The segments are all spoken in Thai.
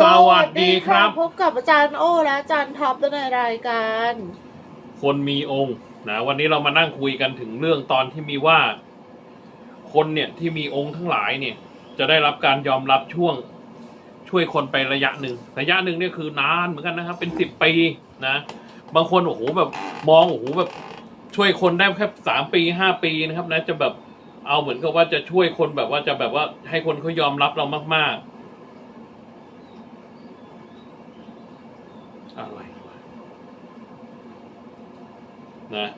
สวัสดีครับ พบกับอาจารย์โอ้และอาจารย์ท็อปในรายการ คนมีองค์นะวันนี้เรามานั่งคุยกันถึงเรื่องตอนที่มีว่า คนเนี่ยที่มีองค์ทั้งหลายเนี่ย จะได้รับการยอมรับช่วงช่วยคนไประยะหนึ่งระยะหนึ่งเนี่ยคือนานเหมือนกันนะครับ เป็นสิบปีนะบางคนโอ้โหแบบมองโอ้โหแบบช่วยคนได้แค่สามปีห้าปีนะครับนะจะแบบเอาเหมือนกับว่าจะช่วยคนแบบว่าจะแบบว่าให้คนเขายอมรับเรามาก ๆ อะไรวะนะ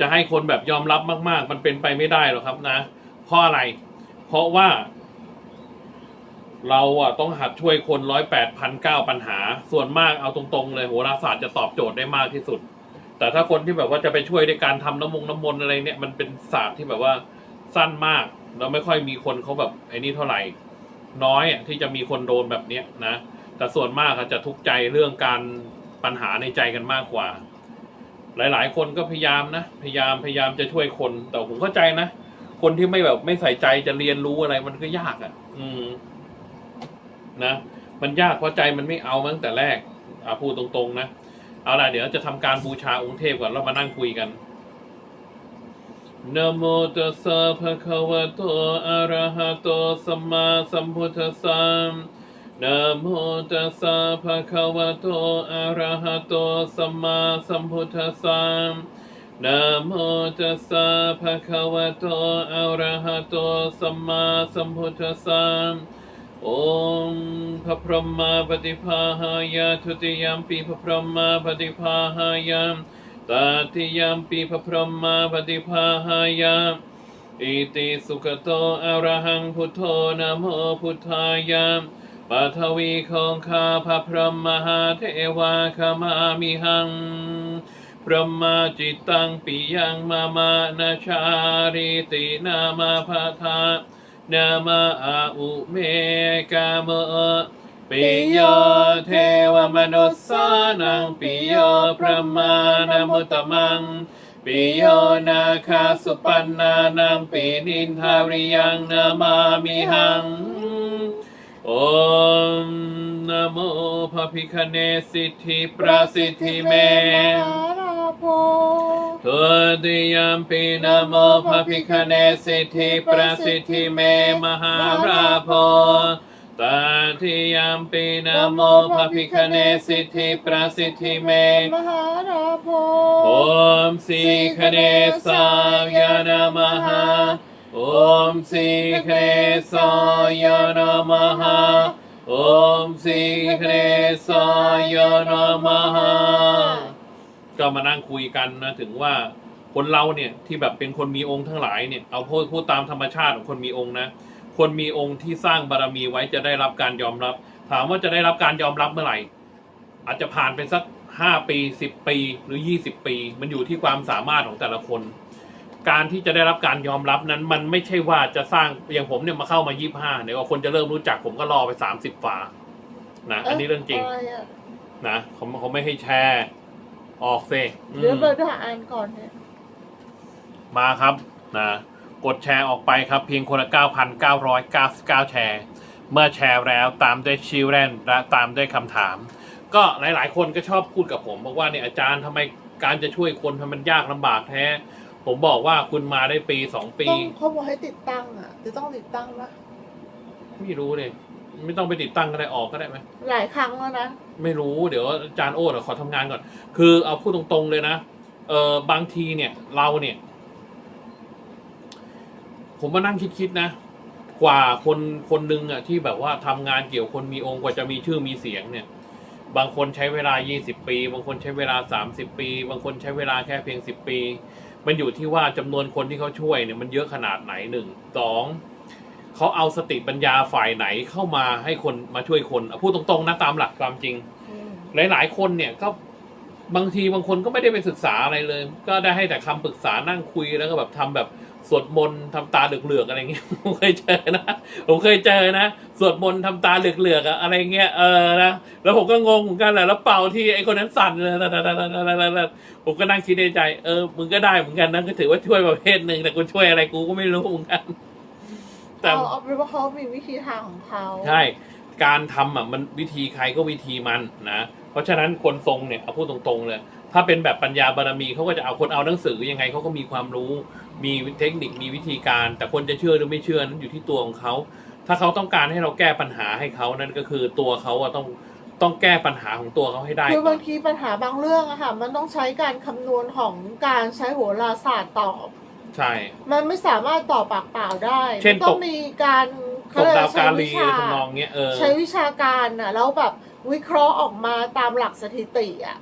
จะให้คนแบบยอมรับมาก ๆ มันเป็นไปไม่ได้หรอกครับนะ เพราะอะไร เพราะว่า เราอะต้องหัดช่วยคนร้อยแปดพันเก้าปัญหา ส่วนมากเอาตรงๆ เลยโหราศาสตร์จะตอบโจทย์ได้มากที่สุด แต่ถ้าคนที่แบบว่าจะไปช่วยในการทำน้ำมงน้ำมนต์อะไรเนี่ยมันเป็นศาสตร์ที่แบบว่าสั้นมากแล้วไม่ค่อยมีคนเขาแบบไอ้นี่เท่าไหร่ น้อยอะที่จะมีคนโดนแบบเนี้ยนะ แต่ส่วนมากอะจะทุกข์ใจเรื่องการปัญหาในใจกันมากกว่า หลาย ๆ คนก็พยายามนะ พยายามพยายามจะช่วยคน แต่ผมเข้าใจนะ คนที่ไม่แบบไม่ใส่ใจจะเรียนรู้อะไรมันก็ยากอะ่ะ อืม นะ มันยากเพราะใจมันไม่เอาตั้งแต่แรกอาพูดตรงๆนะ เอาล่ะเดี๋ยวจะทำการบูชาองค์เทพก่อนแล้วมานั่งคุยกันนโมตัสสะภะคะวะโตอะระหะโตสัมมาสัมพุทธัสสะ นะโมตัสสะภะคะวะโต อะระหะโต สัมมาสัมพุทธัสสะนะโมตัสสะภะคะวะโต อะระหะโต สัมมาสัมพุทธัสสะโอมพระพรหมาปฏิภาหายาทุติยมปีพระพรหมาปฏิภาหายามตาติยมปีพระพรหมาปฏิภาหายาอิติสุขโต อะระหังพุทโธนะโมพุทธายาม ปัทวีของข้าพระพรหมหาเทวาขมามิหัง พระมาจิตตังปิยังมามานาชาริตินามาพาทานามาอาอุเมกามะปิโยเทวมนุสสานังปิโยพระมานามุตตมังปิโยนาคาสุปันนานังปินินทาริยังนามามิหัง โอมนโมพระพิคเนสิทธิประสิทธิเมมหาราโพทุติยมปีนโมภะพิคเนสิทธิประสิทธิเมมหาราโพตาทิยมปีนโมภะพิคเนสิทธิประสิทธิเมมหาราโพโอมสีคเนสายานามหาโอมสีคเนสายานามหา โอมสีคเนสายานามหาก็มานั่งคุยกันนะถึงว่าคนเราเนี่ยที่แบบเป็นคนมีองค์ทั้งหลายเนี่ยเอาพูดพูดตามธรรมชาติของคนมีองค์นะ คนมีองค์ที่สร้างบารมีไว้จะได้รับการยอมรับ ถามว่าจะได้รับการยอมรับเมื่อไหร่ อาจจะผ่านไปสักห้าปีสิบปีหรือยี่สิบปี มันอยู่ที่ความสามารถของแต่ละคน การที่จะได้รับการยอมรับนั้น มันไม่ใช่ว่าจะสร้างอย่างผมเนี่ยมาเข้ามายี่ห้าเดี๋ยวคนจะเริ่มรู้จักผมก็รอไปสามสิบฝานะอันนี้เรื่องจริงะไอะนะเขาเขาไม่ให้แชร์ออกเซเดี๋ยวเบิร์ดหาอ่านก่อนเนี่ยมาครับนะกดแชร์ออกไปครับ เพียงคนละ9,999แชร์ เมื่อแชร์แล้วตามด้วยชิลแรนและตามด้วยคำถาม ก็หลาย ๆ คนก็ชอบพูดกับผมบอกว่าเนี่ยอาจารย์ทำไมการจะช่วยคนทำไมมันยากลำบากแท้ ผมบอกว่าคุณมาได้ปีสองปี ต้องเขาบอกให้ติดตั้งอะ จะต้องติดตั้งปะไม่รู้เลย ไม่ต้องไปติดตั้งก็ได้ออกก็ได้ไหม หลายครั้งแล้วนะ ไม่รู้เดี๋ยวอาจารย์โอ้เดี๋ยวขอทำงานก่อน คือเอาพูดตรงๆเลยนะเออบางทีเนี่ย เราเนี่ย ผมมานั่งคิดๆนะ กว่าคนคนหนึ่งอะที่แบบว่าทำงานเกี่ยวคนมีองค์กว่าจะมีชื่อมีเสียงเนี่ย บางคนใช้เวลา 20 ปี บางคนใช้เวลา 30 ปี บางคนใช้เวลาแค่เพียง 10 ปี มันอยู่ที่ว่าจำนวนคนที่เขาช่วยเนี่ยมันเยอะขนาดไหนหนึ่งสองเขาเอาสติปัญญาฝ่ายไหนเข้ามาให้คนมาช่วยคนเอาพูดตรงๆนะตามหลักความจริงอืมหลายๆ คนเนี่ยก็บางทีบางคนก็ไม่ได้ไปศึกษาอะไรเลย ก็ได้ให้แต่คำปรึกษานั่งคุยแล้วก็แบบทำแบบ สวดมนต์ทำตาเหลือกๆอะไรเงี้ยผมเคยเจอนะผมเคยเจอนะสวดมนต์ทำตาเหลือกๆอะอะไรเงี้ยเออนะแล้วผมก็งงเหมือนกันแหละแล้วเป่าที่ไอ้คนนั้นสั่นเลยผมก็นั่งคิดในใจเออมึงก็ได้เหมือนกันนะก็ถือว่าช่วยประเภทหนึ่งแต่กูช่วยอะไรกูก็ไม่รู้เหมือนกัน แต่เอาเอาเป็นว่าเขามีวิธีทางของเขาใช่ การทำอะมันวิธีใครก็วิธีมันนะ เพราะฉะนั้นคนทรงเนี่ยเอาพูดตรงๆเลยถ้าเป็นแบบปัญญาบารมีเขาก็จะเอาคนเอาหนังสือยังไงเขาก็มีความรู้ มีเทคนิคมีวิธีการ แต่คนจะเชื่อหรือไม่เชื่อนั้นอยู่ที่ตัวของเขาถ้าเขาต้องการให้เราแก้ปัญหาให้เขานั่นก็คือตัวเขาอะต้องต้องแก้ปัญหาของตัวเขาให้ได้คือก่บาอนงทีปัญหาบางเรื่องอะค่ะมันต้องใช้การคำนวณของการใช้โหราศาสตร์ตอบ ใช่ มันไม่สามารถตอบปากเปล่าได้เช่นมัต้อตงก มีการตเขกเรียดาวใช้กาลีวิชาทำนองเนี้ยเออ ใช้วิชาการน่ะแล้วแบบ วิเคราะห์ออกมาตามหลักสถิติอะ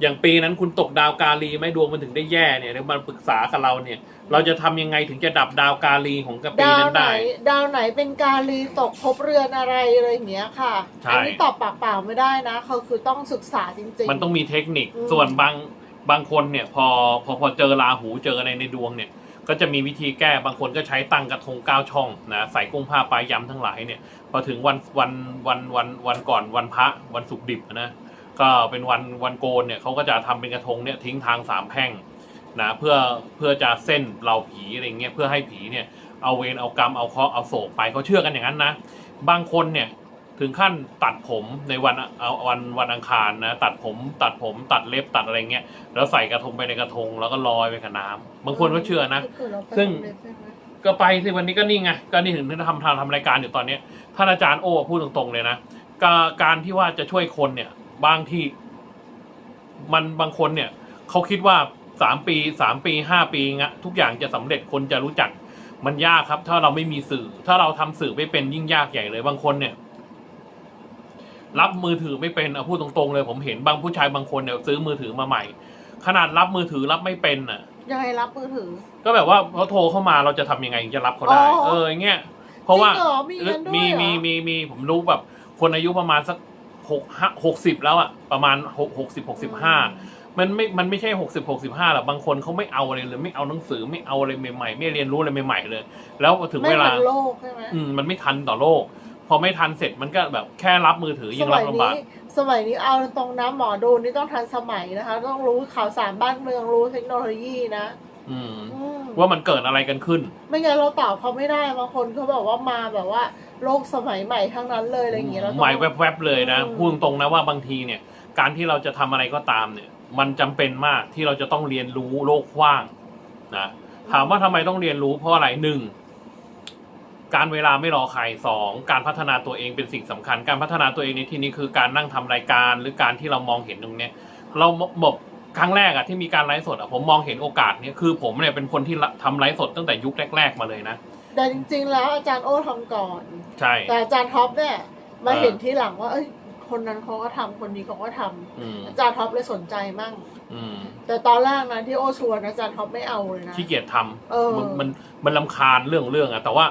อย่างปีนั้นคุณตกดาวกาลีไหม่ดวงมันถึงได้แย่เนี่ยเดี๋ยวมาปรึกษากับเราเนี่ย เราจะทำยังไงถึงจะดับดาวกาลีของกบปีดาวนั้นไหน ได้ ดาวไหนเป็นการรีตกภพเรือนอะไรอะไรอย่างเงี้ยค่ะ ใช่ อันี้ตอบปากเปล่าไม่ได้นะเขาคือต้องศึกษาจริง ๆ มันต้องมีเทคนิคอืม ส่วนบางบางคนเนี่ยพอพอพอเจอราหูเจออะไรในดวงเนี่ย ก็จะมีวิธีแก้บางคนก็ใช้ตั้งกระทงเก้าช่องนะใส่กุ้งผ้าปลายยำทั้งหลายเนี่ยพอถึงวันวันวันวันวันก่อนวันพระวันศุกร์ดิบนะก็เป็นวันวันโกนเนี่ยเขาก็จะทำเป็นกระทงเนี่ยทิ้งทางสามแพร่งนะเพื่อเพื่อจะเส้นเราผีอะไรเงี้ยเพื่อให้ผีเนี่ยเอาเวรเอากรรมเอาเคราะห์เอาโศกไปเขาเชื่อกันอย่างนั้นนะ บางคนเนี่ย ถึงขั้นตัดผมในวันเอาวันวันอังคารนะตัดผมตัดผมตัดเล็บตัดอะไรเงี้ยแล้วใส่กระทงไปในกระทงแล้วก็ลอยไปกับน้ำบางคนก็เชื่อนะก็คือเราไปซึ่งสำเร็จใช่ไหมก็ไปสิวันนี้ก็นี่ไงก็นี่ถึงที่ทำทำทำรายการอยู่ตอนเนี้ยท่านอาจารย์โอ้พูดตรงๆเลยนะกาการที่ว่าจะช่วยคนเนี่ย บางที่ มันบางคนเนี่ยเขาคิดว่าสามปีสามปีห้าปีงะทุกอย่างจะสำเร็จคนจะรู้จักมันยากครับ ถ้าเราไม่มีสื่อ ถ้าเราทำสื่อไม่เป็นยิ่งยากใหญ่เลยบางคนเนี่ย รับมือถือไม่เป็นเอาพูดตรงๆเลย ผมเห็นบางผู้ชายบางคนเนี่ยซื้อมือถือมาใหม่ ขนาดรับมือถือรับไม่เป็นน่ะ ยังไงรับมือถือ ก็แบบว่าเขาโทรเข้ามาเราจะทำยังไงถึงจะรับเขาได้ อ๋อเอออย่างเงี้ยเพราะว่าจงเหรอมีกันด้วยมีเหรอมีมีมีผมรู้แบบ คนอายุประมาณสักหกห้าหกสิบแล้วอะประมาณหกหกสิบหกสิบห้า มันไม่ มันไม่ใช่หกสิบหกสิบห้าหรอกบางคนเขาไม่เอาอะไรเลยไม่เอาหนังสือไม่เอาอะไรใหม่ๆ ไม่เรียนรู้อะไรใหม่ๆเลย แล้วถึงไม่เวลา ทันโลกใช่ไหมอืมมันไม่ทันต่อโลก พอไม่ทันเสร็จมันก็แบบแค่รับมือถือสยังรัมับยลำบากนี้สมัยนี้เอาตรงน้ำหมอดูนี่ต้องทันสมัยนะคะ ต้องรู้ข่าวสารบ้านเมืองรู้เทคโนโลยีนะอืมอืม ว่ามันเกิดอะไรกันขึ้น ไม่งั้นเราตอบเขาไม่ได้บางคนเขาบอกว่ามาแบบว่าโลกสมัยใหม่ทั้งนั้นเลยอะไรอย่างเงี้ยเราต้องหมายแวบๆเลยนะอืมพูดตรงๆนะว่าบางทีเนี่ย การที่เราจะทำอะไรก็ตามเนี่ย มันจำเป็นมากที่เราจะต้องเรียนรู้โลกกว้างนะถามว่าทำไมต้องเรียนรู้เพราะอะไรหนึ่ง การเวลาไม่รอใครสองการพัฒนาตัวเองเป็นสิ่งสำคัญ การพัฒนาตัวเองในที่นี้คือการนั่งทำรายการ หรือการที่เรามองเห็นตรงเนี้ยเราบอกครั้งแรกอะที่มีการไลฟ์สดอะผมมองเห็นโอกาสเนี่ยคือผมเนี่ยเป็นคนที่ทำไลฟ์สดตั้งแต่ยุคแรก ๆ มาเลยนะแต่จริง ๆ แล้วอาจารย์โอ้ทำก่อน ใช่ แต่อาจารย์ท็อปเนี่ยมาเออเห็นที่หลังว่า เอ้ย คนนั้นเขาก็ทำคนนี้เขาก็ทำอืมอาจารย์ท็อปเลยสนใจมั่งอืมแต่ตอนแรกนะที่โอชวนอาจารย์ท็อปไม่เอาเลยนะขี้เกียจทำเออมันมันมันลำคาญเรื่องเรื่องอะแต่ว่า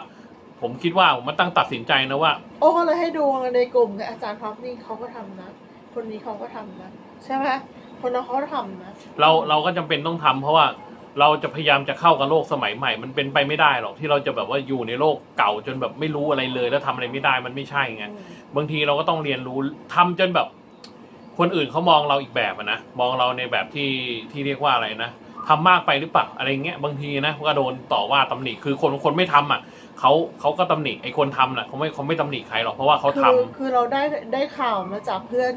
ผมคิดว่ามันตั้งตัดสินใจนะว่า โอ้ก็เลยให้ดูในกลุ่มกับอาจารย์ท็อปนี่เขาก็ทำนะ คนนี้เขาก็ทำนะใช่ไหมคนนั้นเขาก็ทำนะเราเราก็จำเป็นต้องทำเพราะว่าเราจะพยายามจะเข้ากับโลกสมัยใหม่ มันเป็นไปไม่ได้หรอกที่เราจะแบบว่าอยู่ในโลกเก่าจนแบบไม่รู้อะไรเลย แล้วทำอะไรไม่ได้มันไม่ใช่ไงบางทีเราก็ต้องเรียนรู้ทำจนแบบ คนอื่นเขามองเราอีกแบบอะนะมองเราในแบบที่ที่เรียกว่าอะไรนะ ทำมากไปหรือเปล่าอะไรเงี้ยบางทีนะก็โดนต่อว่าตำหนิคือคนคนไม่ทำอะเขาเขาก็ตำหนิไอ้คนทำน่ะเขาไม่เขาไม่ตำหนิใครหรอกเพราะว่าเขาทำคือคือเราได้ได้ข่าวมาจากเพื่อน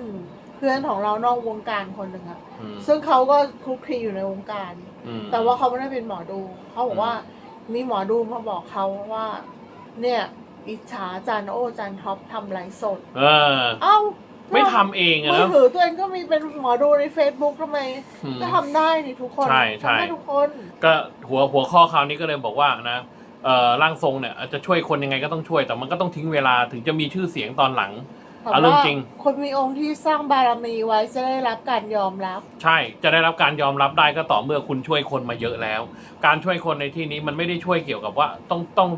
เพื่อนของเรานอกวงการคนหนึ่งอะอืมซึ่งเขาก็คลุกคลีอยู่ในวงการอืมแต่ว่าเขาไม่ได้เป็นหมอดูเขาบอกว่ามีหมอดูมาบอกเขาว่า เนี่ย อิจฉาอาจารย์โออาจารย์ท็อปทำไลฟ์สด เออเอ้า ไม่ทำเองอะมือเนาะถือตัวเองก็มีเป็นหมอดูใน Facebook ทำไมอืมก็ทำได้นี่ทุกคนใช่ใช่ ทำได้ทุกคน ก็หัวหัวข้อคราวนี้ก็เลยบอกว่านะเอ่อร่างทรงเนี่ยอาจจะช่วยคนยังไงก็ต้องช่วย แต่มันก็ต้องทิ้งเวลาถึงจะมีชื่อเสียงตอนหลังเอาเรื่องจริง คนมีองค์ที่สร้างบารมีไว้จะได้รับการยอมรับ ใช่จะได้รับการยอมรับได้ก็ต่อเมื่อคุณช่วยคนมาเยอะแล้ว การช่วยคนในที่นี้มันไม่ได้ช่วยเกี่ยวกับว่าต้องต้อง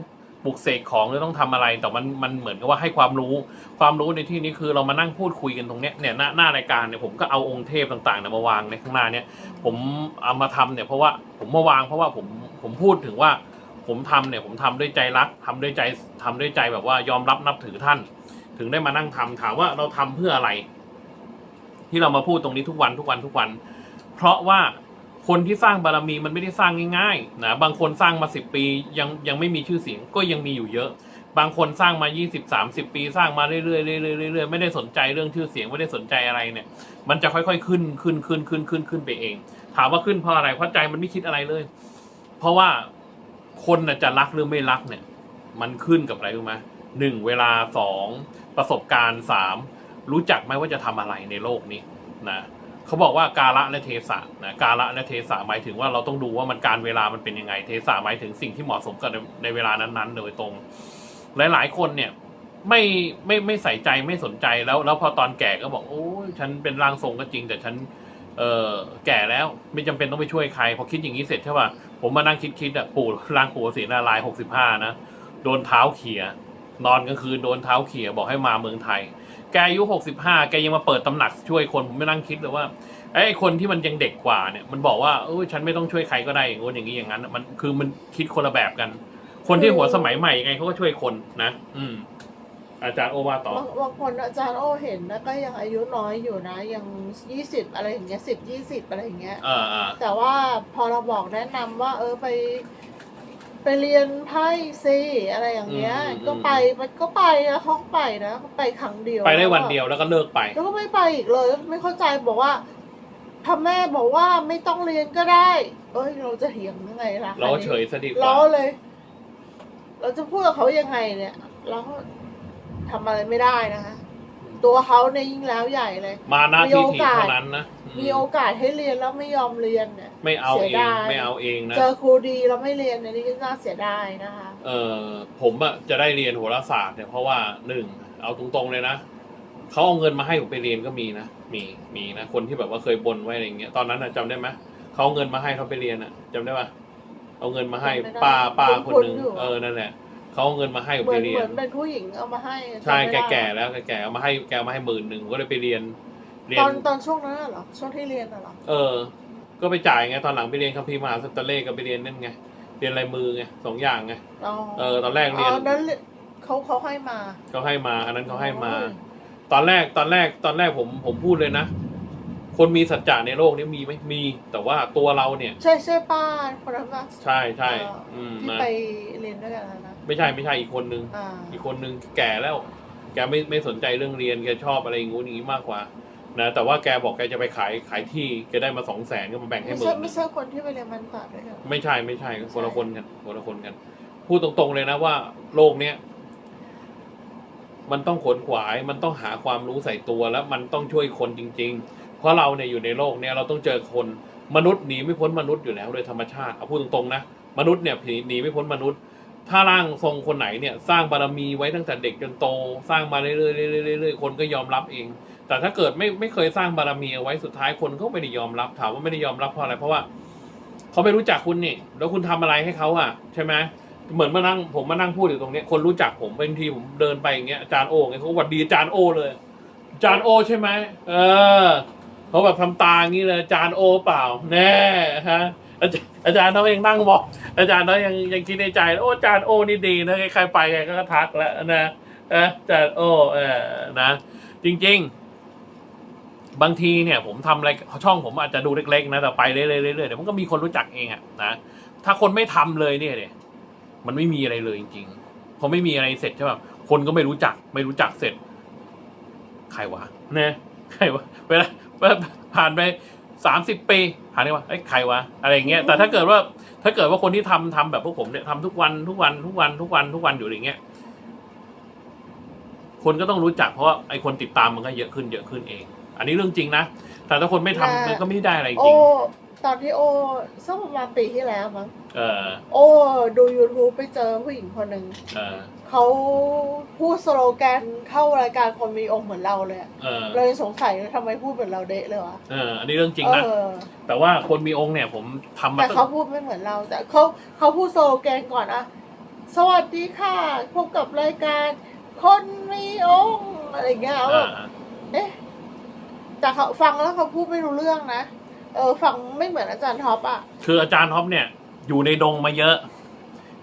ปลุกเสกของหรือต้องทำอะไร แต่มันมันเหมือนกับว่าให้ความรู้ ความรู้ในที่นี้คือเรามานั่งพูดคุยกันตรงเนี้ยเนี่ยหน้าหน้ารายการเนี่ยผมก็เอาองค์เทพต่างๆเนี่ยมาวางในข้างหน้าเนี่ยผมเอามาทำเนี่ยเพราะว่าผมมาวางเพราะว่าผมผมพูดถึงว่าผมทำเนี่ยผมทำด้วยใจรักทำด้วยใจทำด้วยใจแบบว่ายอมรับนับถือท่าน ถึงได้มานั่งทำถามว่าเราทำเพื่ออะไร ที่เรามาพูดตรงนี้ทุกวันทุกวันทุกวัน เพราะว่า คนที่สร้างบารมีมันไม่ได้สร้างง่ายๆนะบางคนสร้างมาสิบปียังยังไม่มีชื่อเสียงก็ยังมีอยู่เยอะ บางคนสร้างมา 20 30 ปีสร้างมาเรื่อยๆเรื่อยๆเรื่อยๆไม่ได้สนใจเรื่องชื่อเสียงไม่ได้สนใจอะไรเนี่ย มันจะค่อยๆขึ้นขึ้นขึ้นขึ้นขึ้นขึ้นไปเอง ถามว่าขึ้นเพราะอะไรเพราะใจมันไม่คิดอะไรเลย เพราะว่าคนจะรักหรือไม่รักเนี่ย มันขึ้นกับอะไรรู้ไหมหนึ่งเวลาสองประสบการณ์สามรู้จักไหมว่าจะทำอะไรในโลกนี้นะ เขาบอกว่ากาละและเทศะนะกาละและเทศะหมายถึงว่าเราต้องดูว่ามันการเวลามันเป็นยังไง เทศะหมายถึงสิ่งที่เหมาะสมกับในเวลานั้นๆ โดยตรง หลาย ๆ คนเนี่ยไม่ไม่ไม่ใส่ใจไม่สนใจแล้ว แล้วพอตอนแก่ก็บอกโอ้ยฉันเป็นร่างทรงก็จริง แต่ฉันเออแก่แล้วไม่จำเป็นต้องไปช่วยใคร พอคิดอย่างนี้เสร็จใช่ป่ะผมมานั่งคิดคิดอะปู่ร่างปู่ศรีนารายหกสิบห้านะโดนเท้าเขี่ยนอนกลางคืนโดนเท้าเขี่ยบอกให้มาเมืองไทย แกอายุหกสิบห้าแกยังมาเปิดตำหนักช่วยคนผมไม่นั่งคิดเลยว่าไอ้คนที่มันยังเด็กกว่าเนี่ยมันบอกว่าเออฉันไม่ต้องช่วยใครก็ได้อย่างงู้นอย่างนี้อย่างนั้นมันคือมันคิดคนละแบบกัน คนที่หัวสมัยใหม่ยังไงเขาก็ช่วยคนนะ อืม อาจารย์โอวาต่อ บางบางคนอาจารย์โอเห็นนะก็ยังอายุน้อยอยู่นะ ยังยี่สิบอะไรอย่างเงี้ยสิบยี่สิบอะไรอย่างเงี้ย เออเออแต่ว่าพอเราบอกแนะนำว่า เออไป ไปเรียนไพ่ซีอะไรอย่างเงี้ยก็ไปมันก็ไปนะเขาก็ไปนะเขาไปครั้งเดียวไปได้วันเดียวแล้วก็เลิกไป แล้วก็ไม่ไปอีกเลย ไม่เข้าใจบอกว่าถ้าแม่บอกว่าไม่ต้องเรียนก็ได้ เอ้ยเราจะเถียงยังไงล่ะเราเฉยซะดีกเราว่าเลย เราจะพูดกับเขายังไงเนี่ย เราก็ทำอะไรไม่ได้นะคะ ตัวเขาเนี่ยยิ่งแล้วใหญ่เลย มาหน้ามีที่โอทีกาสเท่านั้นนะอืมีโอกาสให้เรียนแล้วไม่ยอมเรียนเนี่ยไม่เอาเสีเอยงดายไม่เอาเองนะเจอครูดีแล้วไม่เรียนอันนี้ก็น่าเสียดายนะคะเออผมอะจะได้เรียนโหราศาสตร์เนี่ยเพราะว่าหนึ่งเอาตรงๆเลยนะเขาเอาเงินมาให้ผมไปเรียนก็มีนะมีมีนะคนที่แบบว่าเคยบนไว้อะไรอย่างเงี้ยตอนนั้นอะจำได้ไหมเขาเอาเงินมาให้เขาไปเรียนอะจำได้ปะเอาเงินมาให้ป้าป้าคนหนึ่งเออนั่นแหละ เขาเอาเงินมาให้ผมเหมืไปอนเรีเหยมือนนเป็นผู้หญิงเอามาให้ใช่จำไม่แกได้แก่แล้วแกแก่เอามาให้แกเอามาให้หมื่นหนึ่งผมก็เลยไปเรียน เรียตน อนตอนช่วงนั้นน่ะเหรอช่วงที่เรียนน่ะเหรอเออ ก็ไปจ่ายไงตอนหลังไปเรียนคัมภีร์มหาสตเลขก็ไปเรียนนั่นไงเรียนลายมือไงสองอย่างไงอ๋อเออตอนแรกเรียน อ๋อนั้นเขาเขาให้มาเขาให้มาอันนั้นเขาให้มาโอ้ยตอนแรกตอนแรกตอนแรกผมผมพูดเลยนะ คนมีสัจจะในโลกนี้มีไหมมี แต่ว่าตัวเราเนี่ย ใช่ใช่ป้าคนนั้นปะ ใช่ใช่เอ่ออือืมที่นะไปเรียนด้วยกันนะนะ ไม่ใช่ไม่ใช่อีกคนนึง อ่าอีกคนนึงแก่แล้ว แกไม่ไม่สนใจเรื่องเรียนแกชอบอะไรอย่างงู้นอย่างนี้มากกว่า นะ แต่ว่าแกบอกแกจะไปขายขายที่แกได้มาสองแสนก็มาแบ่งให้ไม่หมื่ใช่นไม่ใช่คนที่ไปเรียนมันตัดด้วยกันไม่ใช่ไม่ใช่คนละคนกันคนละคนกัน พูดตรงๆเลยนะว่าโลกเนี้ยมันต้องขวนขวาย มันต้องหาความรู้ใส่ตัวแล้วมันต้องช่วยคนจริง ๆ เพราะเราเนี่ยอยู่ในโลกเนี้ยเราต้องเจอคนมนุษย์หนีไม่พ้นมนุษย์อยู่แล้วโดยธรรมชาติเอาพูดตรงๆนะมนุษย์เนี่ยหนีไม่พ้นมนุษย์ ถ้าร่างทรงคนไหนเนี่ยสร้างบารมีไว้ตั้งแต่เด็กจนโต สร้างมาเรื่อยๆเรื่อยๆเรื่อยๆคนก็ยอมรับเอง แต่ถ้าเกิดไม่ไม่เคยสร้างบารมีเอาไว้สุดท้ายคนก็ไม่ได้ยอมรับถามว่าไม่ได้ยอมรับเพราะอะไรเพราะว่าเขาไม่รู้จักคุณนี่แล้วคุณทำอะไรให้เขาอะ ใช่ไหมเหมือนมานั่งผมมานั่งพูดอยู่ตรงเนี้ยคนรู้จักผมบางทีผมเดินไปอย่างเงี้ยอาจารย์โอไงเขาหวัดดีอาจารย์โอเลยอาจารย์โอใช่ไหมเออเขาแบบทำตาอย่างนี้เลยอาจารย์โอเปล่า แน่ฮะ อาจารย์อาจารย์เขายังนั่งบอก อาจารย์เขายังยังคิดในใจ โอ้อาจารย์โอนี่ดีนะใครไปใครก็ทักแล้วนะอาจารย์โอเออนะ จริง ๆ บางทีเนี่ย ผมทำอะไรช่องผมอาจจะดูเล็กๆนะแต่ไปเรื่อยๆเรื่อยๆเดี๋ยวมันก็มีคนรู้จักเองอะนะถ้าคนไม่ทำเลยเนี่ยเนี่ยมันไม่มีอะไรเลยจริงๆพอไม่มีอะไรเสร็จใช่ป่ะคนก็ไม่รู้จัก ไม่รู้จักเสร็จ ใครวะเนี่ยใครวะเวลาเวลาผ่านไป สามสิบปีผ่านไปว่าไอ้ยใครวะอะไรอย่างเงี้ยแต่ถ้าเกิดว่าถ้าเกิดว่าคนที่ทำทำแบบพวกผมเนี่ยทำทุกวันทุกวันทุกวันทุกวันทุกวันอยู่อย่างเงี้ยคนก็ต้องรู้จักเพราะว่าไอ้คนติดตามมันก็เยอะขึ้นเยอะขึ้นเอง อันนี้เรื่องจริงนะแต่ถ้าคนไม่ทำมันก็ไม่ได้อะไรจโอริงตอนที่โอสักประมาณปีที่แล้วมั้งเออโอ้ดู YouTube ไปเจอผู้หญิงคนหนึ่ง เออเขาพูดสโลแกนเข้ารายการคนมีองค์เหมือนเราเลยอะเออเรายังสงสัยเลยทำไมพูดเหมือนเราเดะเลยวะเอออันนี้เรื่องจริงนะ เออ แต่ว่าคนมีองค์เนี่ยผมทำมาแต่ตั้งเขาพูดไม่เหมือนเรา แต่เขาเขาพูดสโลแกนก่อนอะสวัสดีค่ะพบกับรายการคนมีองค์อะไรอย่างเงี้ยแล้วแบอ่าบเอ๊ะแต่เขาฟังแล้วเขาพูดไม่รู้เรื่องนะเออฟังไม่เหมือนอาจารย์ท็อปอะคืออาจารย์ท็อปเนี่ย อยู่ในดงมาเยอะ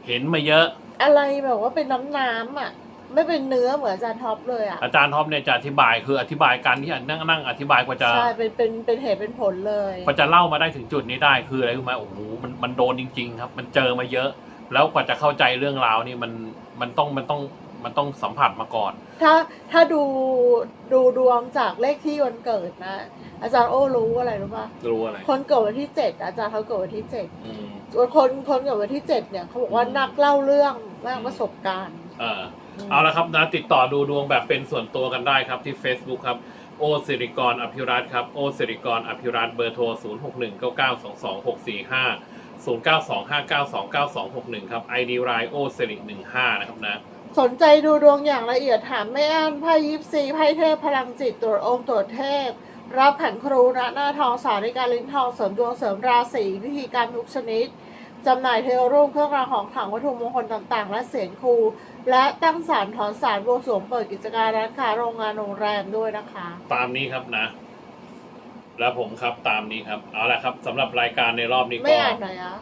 เห็นมาเยอะ อะไรแบบว่าเป็นน้ำน้ำอะไม่เป็นเนื้อเหมือนอาจารย์ท็อปเลยอะอาจารย์ท็อปเนี่ยจะอธิบายคืออธิบายการที่นั่งนั่งอธิบายกว่าจะใช่เป็นเป็นเป็นเหตุเป็นผลเลยกว่าจะเล่ามาได้ถึงจุดนี้ได้คืออะไรรู้ไหมโอ้โหมันมันโดนจริง ๆ ครับ มันเจอมาเยอะ แล้วกว่าจะเข้าใจเรื่องราวนี่มันมันต้องมันต้องมันต้องสัมผัสมาก่อน ถ้าถ้าดูดูดวงจากเลขที่วันเกิดนะ อาจารย์โอ้รู้อะไรรู้ป่ะรู้อะไรคนเกิดวันที่เจ็ดอาจารย์เขาเกิดวันที่เจ็ดอืมส่วนคนคนเกิดวันที่เจ็ดเนี่ยเขาบอกว่าอืมนักเล่าเรื่อง มากประสบการณ์อ่าเอาละครับนะติดต่อดูดวงแบบเป็นส่วนตัวกันได้ครับที่ Facebook ครับโอสิริกรอภิรัตน์ครับโอสิริกรอภิรัตน์เบอร์โทร 0 6 1 9 9 2 2 6 4 5 0 9 2 5 9 2 9 2 6 1 ครับ ID รายโอสิริ15 นะครับนะ สนใจดูดวงอย่างละเอียดถามแม่อันไพ่ยิปซีไพ่เทพพลังจิตตรวจองค์ตรวจเทพ รับแผ่นครูณหน้าทองสาริการลิ้นทองเสริมดวงเสริมราศีวิธีการทุกชนิด จำหน่ายเทวรูปเครื่องรางของขลังวัตถุมงคลต่างๆ และเสียงครู และตั้งศาลถอนศาลบวงสรวงเปิดกิจการร้านค้าโรงงานโรงแรมด้วยนะคะ ตามนี้ครับนะ แล้วผมครับตามนี้ครับ เอาละครับสำหรับรายการในรอบนี้ไม่ก็อ่านหน่อยอะ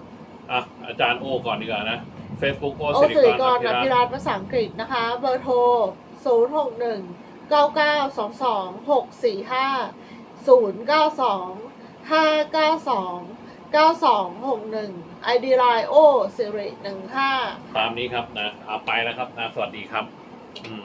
อะอาจารย์โอก่อนดีกว่านะ Facebook โอโอสิสิริริกกรรออภิรัตภิน์รัตน์ภาษาอังกฤษนะคะ เบอร์โทร 0 6 1 9 9 2 2 6 4 5 0 9 2 5 9 2 9 2 6 1 ID Line โอสิริ15ตามนี้ครับนะเอาไปแล้วครับนะสวัสดีครับ อืม